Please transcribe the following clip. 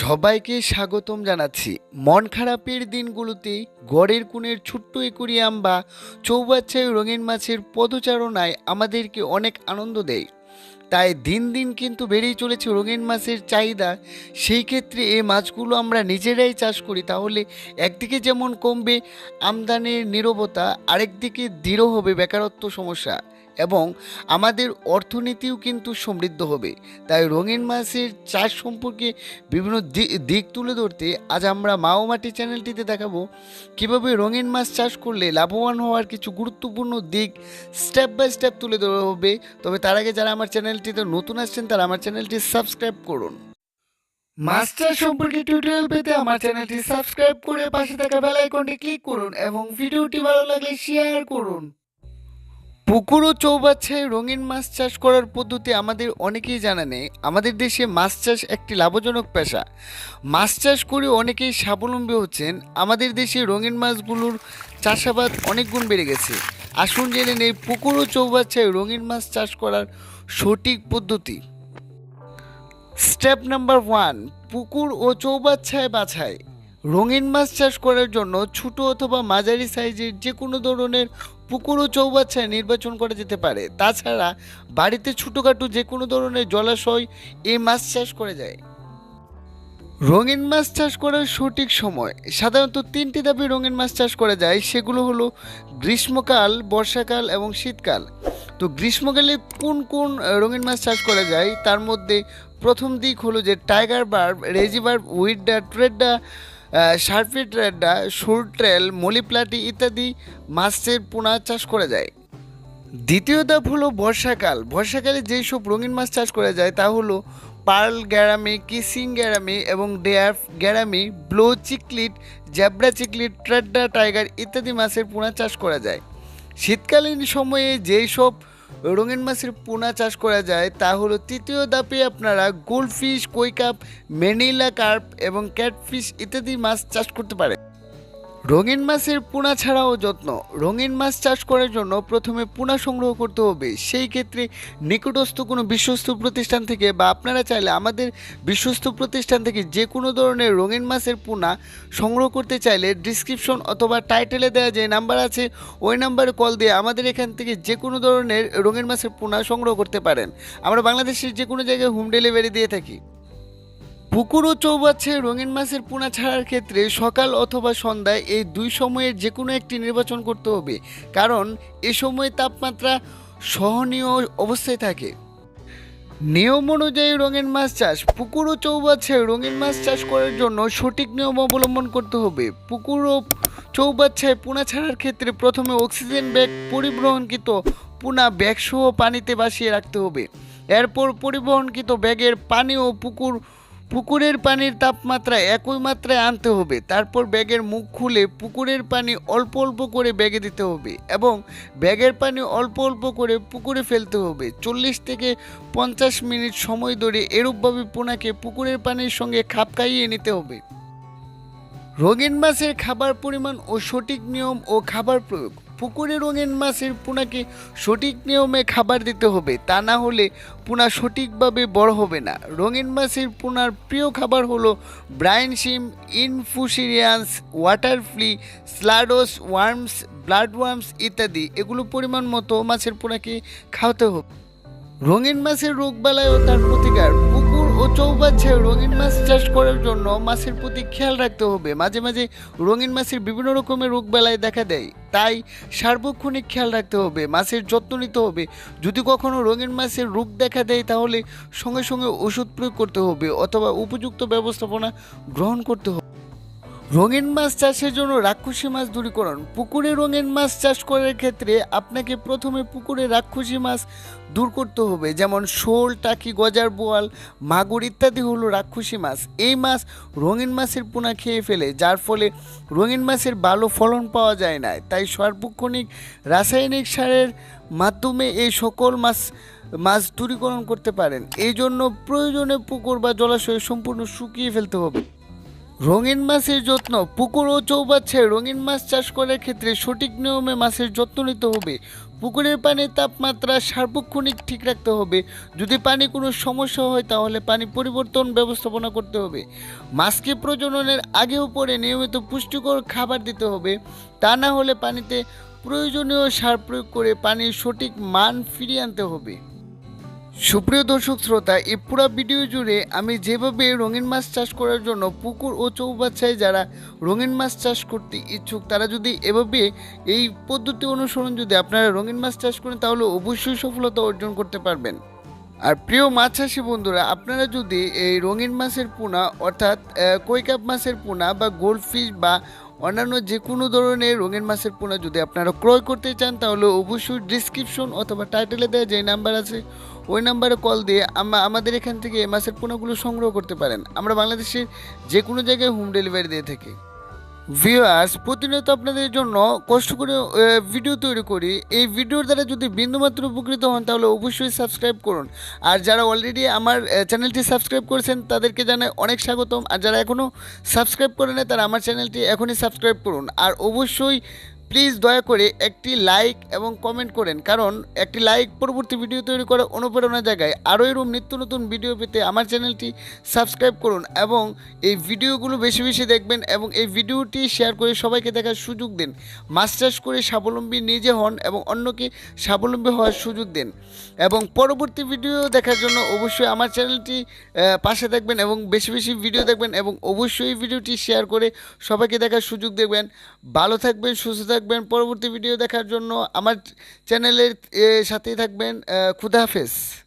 সবাইকে স্বাগতম জানাচ্ছি। মন খারাপের দিনগুলোতে গড়ের কুনের ছোট্ট একুরিয়াম বা চৌবাচ্চায় রঙিন মাছের পদচারণায় আমাদেরকে অনেক আনন্দ দেয়। তাই দিন দিন কিন্তু বেড়েই চলেছে রঙিন মাছের চাহিদা। সেই ক্ষেত্রে এই মাছগুলো আমরা নিজেরাই চাষ করি, তাহলে একদিকে যেমন কমবে আমদানির নীরবতা, আরেকদিকে দৃঢ় হবে বেকারত্ব সমস্যা। এবং আমাদের অর্থনীতিও কিন্তু সমৃদ্ধ হবে। তাই রঙিন মাছের চাষ সম্পর্কে বিভিন্ন দিক তুলে ধরতে আজ আমরা মাও মাটি চ্যানেলটিতে দেখাবো কীভাবে রঙিন মাছ চাষ করলে লাভবান হওয়ার কিছু গুরুত্বপূর্ণ দিক স্টেপ বাই স্টেপ তুলে ধরা হবে। তবে তার আগে যারা আমার চ্যানেলটিতে নতুন আসছেন, তারা আমার চ্যানেলটি সাবস্ক্রাইব করুন। চাষ সম্পর্কে টিউটোরিয়াল পেতে আমার চ্যানেলটি সাবস্ক্রাইব করে পাশে থাকা বেল আইকনটি ক্লিক করুন এবং ভিডিওটি ভালো লাগলে শেয়ার করুন। পুকুর ও চৌবাচ্চায় রঙিন মাছ চাষ করার পদ্ধতি আমাদের অনেকেই জানা নেই। আমাদের দেশে মাছ চাষ একটি লাভজনক পেশা। মাছ চাষ করে অনেকেই স্বাবলম্বী হচ্ছেন। আমাদের দেশে রঙিন মাছগুলোর চাষাবাদ অনেক গুণ বেড়ে গেছে। আসুন জেনে নেই পুকুর ও চৌবাচ্চায় রঙিন মাছ চাষ করার সঠিক পদ্ধতি। স্টেপ নাম্বার ওয়ান, পুকুর ও চৌবাচ্চায় বাছাই। রঙিন মাছ চাষ করার জন্য ছোট অথবা মাঝারি সাইজের যে কোনো ধরনের পুকুর ও চৌবাচ্চায় নির্বাচন করা যেতে পারে। তাছাড়া বাড়িতে ছোটোখাটো যে কোনো ধরনের জলাশয় এই মাছ চাষ করে যায়। রঙিন মাছ চাষ করার সঠিক সময়। সাধারণত তিনটি দাবি রঙিন মাছ চাষ করা যায়, সেগুলো হলো গ্রীষ্মকাল, বর্ষাকাল এবং শীতকাল। তো গ্রীষ্মকালে কোন কোন রঙিন মাছ চাষ করা যায়? তার মধ্যে প্রথম দিক হলো যে টাইগার বার্ব রেজি বার্ব উইডা ট্রেডা শার্পি ট্রেডা ট্রেল, মলিপ্লাটি ইত্যাদি মাছের পোনা চাষ করা যায়। দ্বিতীয় ধাপ হলো বর্ষাকাল। বর্ষাকালে যেই সব রঙিন মাছ চাষ করা যায় তা হলো পার্ল গ্যারামি, কিসিং গ্যারামি এবং ডেয়ার্ফ গ্যারামি, ব্লো চিকলিট, জ্যাবরা চিকলিট, ট্রেডা টাইগার ইত্যাদি মাছের পোনা চাষ করা যায়। শীতকালীন সময়ে যেই সব রঙিন মাছের পোনা চাষ করা যায়, তা হলো তৃতীয় ধাপে আপনারা গোল্ডফিশ কৈকাপ মেনিলা কার্প এবং ক্যাটফিশ ইত্যাদি মাছ চাষ করতে পারেন। রঙিন মাছের পোনা ছাড়াও যত্ন। রঙিন মাছ চাষ করার জন্য প্রথমে পোনা সংগ্রহ করতে হবে। সেই ক্ষেত্রে নিকটস্থ কোনো বিশ্বস্ত প্রতিষ্ঠান থেকে বা আপনারা চাইলে আমাদের বিশ্বস্ত প্রতিষ্ঠান থেকে যে কোনো ধরনের রঙিন মাছের পোনা সংগ্রহ করতে চাইলে ডিসক্রিপশন অথবা টাইটেলে দেওয়া যে নাম্বার আছে, ওই নাম্বারে কল দিয়ে আমাদের এখান থেকে যে কোনো ধরনের রঙিন মাছের পোনা সংগ্রহ করতে পারেন। আমরা বাংলাদেশের যে কোনো জায়গায় হোম ডেলিভারি দিয়ে থাকি। পুকুর ও চৌবাচ্চায় রঙিন মাছের পোনা ছাড়ার ক্ষেত্রে সকাল অথবা সন্ধ্যায় এই দুই সময়ের যে কোনো একটি নির্বাচন করতে হবে। কারণ এ সময় তাপমাত্রা সহনীয় অবস্থায় থাকে। নিয়ম অনুযায়ী রঙিন মাছ চাষ, পুকুর ও চৌবাচ্চায় রঙিন মাছ চাষ করার জন্য সঠিক নিয়ম অবলম্বন করতে হবে। পুকুর ও চৌবাচ্চায় পোনা ছাড়ার ক্ষেত্রে প্রথমে অক্সিজেন ব্যাগ, পরিবহনকৃত পোনা ব্যাগসহ পানিতে ভাসিয়ে রাখতে হবে। এরপর পরিবহনকৃত ব্যাগের পানি ও পুকুর পুকুরের পানির তাপমাত্রা একই মাত্রায় আনতে হবে। তারপর ব্যাগের মুখ খুলে পুকুরের পানি অল্প অল্প করে ব্যাগে দিতে হবে এবং ব্যাগের পানি অল্প অল্প করে পুকুরে ফেলতে হবে। চল্লিশ থেকে পঞ্চাশ মিনিট সময় ধরে এরূপভাবে পোনাকে পুকুরের পানির সঙ্গে খাপ খাইয়ে নিতে হবে। রঙিন মাছের খাবার পরিমাণ ও সঠিক নিয়ম ও খাবার প্রয়োগ। পুকুরে রঙিন মাছের পোনাকে সঠিক নিয়মে খাবার দিতে হবে, তা না হলে পোনা সঠিকভাবে বড় হবে না। রঙিন মাছের পোনার প্রিয় খাবার হলো brine shrimp, infusorians, water flea, স্লাডোস, worms, blood worms ইত্যাদি। এগুলো পরিমাণ মতো মাছের পোনাকে খাওয়াতে হবে। রঙিন মাছের রোগবালাই ও তার প্রতিকার। চৌবাচ্চায় রঙিন মাছ চাষ করার জন্য মাছের প্রতি খেয়াল রাখতে হবে। মাঝে মাঝে রঙিন মাছের বিভিন্ন রকমের রোগ বেলায় দেখা দেয়। তাই সার্বক্ষণিক খেয়াল রাখতে হবে, মাছের যত্ন নিতে হবে। যদি কখনো রঙিন মাছের রোগ দেখা দেয়, তাহলে সঙ্গে সঙ্গে ওষুধ প্রয়োগ করতে হবে অথবা উপযুক্ত ব্যবস্থাপনা গ্রহণ করতে হবে। রঙিন মাছ চাষের জন্য রাক্ষসী মাছ দূরীকরণ। পুকুরে রঙিন মাছ চাষ করার ক্ষেত্রে আপনাকে প্রথমে পুকুরে রাক্ষসী মাছ দূর করতে হবে, যেমন শোল, টাকি, গজার বোয়াল, মাগুর ইত্যাদি হলো রাক্ষসী মাছ। এই মাছ রঙিন মাছের পোনা খেয়ে ফেলে, যার ফলে রঙিন মাছের ভালো ফলন পাওয়া যায় না। তাই সার্বক্ষণিক রাসায়নিক সারের মাধ্যমে এই সকল মাছ মাছ দূরীকরণ করতে পারেন। এই জন্য প্রয়োজনে পুকুর বা জলাশয় সম্পূর্ণ শুকিয়ে ফেলতে হবে। রঙিন মাছের যত্ন, পুকুর ও চৌবাচ্চায় রঙিন মাছ চাষ করার ক্ষেত্রে সঠিক নিয়মে মাছের যত্ন নিতে হবে। পুকুরের পানির তাপমাত্রা সার্বক্ষণিক ঠিক রাখতে হবে। যদি পানি কোনো সমস্যা হয়, তাহলে পানি পরিবর্তন ব্যবস্থাপনা করতে হবে। মাছকে প্রজননের আগেও পরে নিয়মিত পুষ্টিকর খাবার দিতে হবে। তা না হলে পানিতে প্রয়োজনীয় সার প্রয়োগ করে পানির সঠিক মান ফিরিয়ে আনতে হবে। সুপ্রিয় দর্শক শ্রোতা এই পুরো ভিডিও জুড়ে আমি যেভাবে রঙিন মাছ চাষ করার জন্য পুকুর ও চৌবাচ্চায় যারা রঙিন মাছ চাষ করতে ইচ্ছুক, তারা যদি এভাবে এই পদ্ধতি অনুসরণ যদি আপনারা রঙিন মাছ চাষ করেন, তাহলে অবশ্যই সফলতা অর্জন করতে পারবেন। আর প্রিয় মাছ চাষি বন্ধুরা, আপনারা যদি এই রঙিন মাছের পোনা, অর্থাৎ কৈকাপ মাছের পোনা বা গোল্ড ফিশ বা অন্যান্য যে কোনো ধরনের রঙিন মাছের পোনা যদি আপনারা ক্রয় করতে চান, তাহলে অবশ্যই ডিসক্রিপশন অথবা টাইটেলে দেওয়া যে নাম্বার আছে, ওই নাম্বারে কল দিয়ে আমাদের এখান থেকে এই মাছের পোনাগুলো সংগ্রহ করতে পারেন। আমরা বাংলাদেশের যে কোনো জায়গায় হোম ডেলিভারি দিয়ে থাকি। ভিউয়ার্স প্রতিনিয়ত আপনাদের জন্য কষ্ট করে ভিডিও তৈরি করি। এই ভিডিওর দ্বারা যদি বিন্দুমাত্র উপকৃত হন, তাহলে অবশ্যই সাবস্ক্রাইব করুন। আর যারা অলরেডি আমার চ্যানেলটি সাবস্ক্রাইব করেছেন, তাদেরকে জানাই অনেক স্বাগতম। আর যারা এখনও সাবস্ক্রাইব করে নেয় তারা আমার চ্যানেলটি এখনই সাবস্ক্রাইব করুন। আর অবশ্যই প্লিজ দয়া করে একটি লাইক এবং কমেন্ট করেন। কারণ একটি লাইক পরবর্তী ভিডিও তৈরি করা অনুপ্রেরণা জায়গায় আরও এরকম নিত্য নতুন ভিডিও পেতে আমার চ্যানেলটি সাবস্ক্রাইব করুন এবং এই ভিডিওগুলো বেশি বেশি দেখবেন এবং এই ভিডিওটি শেয়ার করে সবাইকে দেখার সুযোগ দিন। মাছ করে স্বাবলম্বী নিজে হন এবং অন্যকে স্বাবলম্বী হওয়ার সুযোগ দিন। এবং পরবর্তী ভিডিও দেখার জন্য অবশ্যই আমার চ্যানেলটি পাশে থাকবেন এবং বেশি বেশি ভিডিও দেখবেন এবং অবশ্যই ভিডিওটি শেয়ার করে সবাইকে দেখার সুযোগ দেবেন। ভালো থাকবেন, সুস্থ পরবর্তী ভিডিও দেখার জন্য আমার চ্যানেলের সাথেই থাকবেন আহ, খুদা হাফেজ।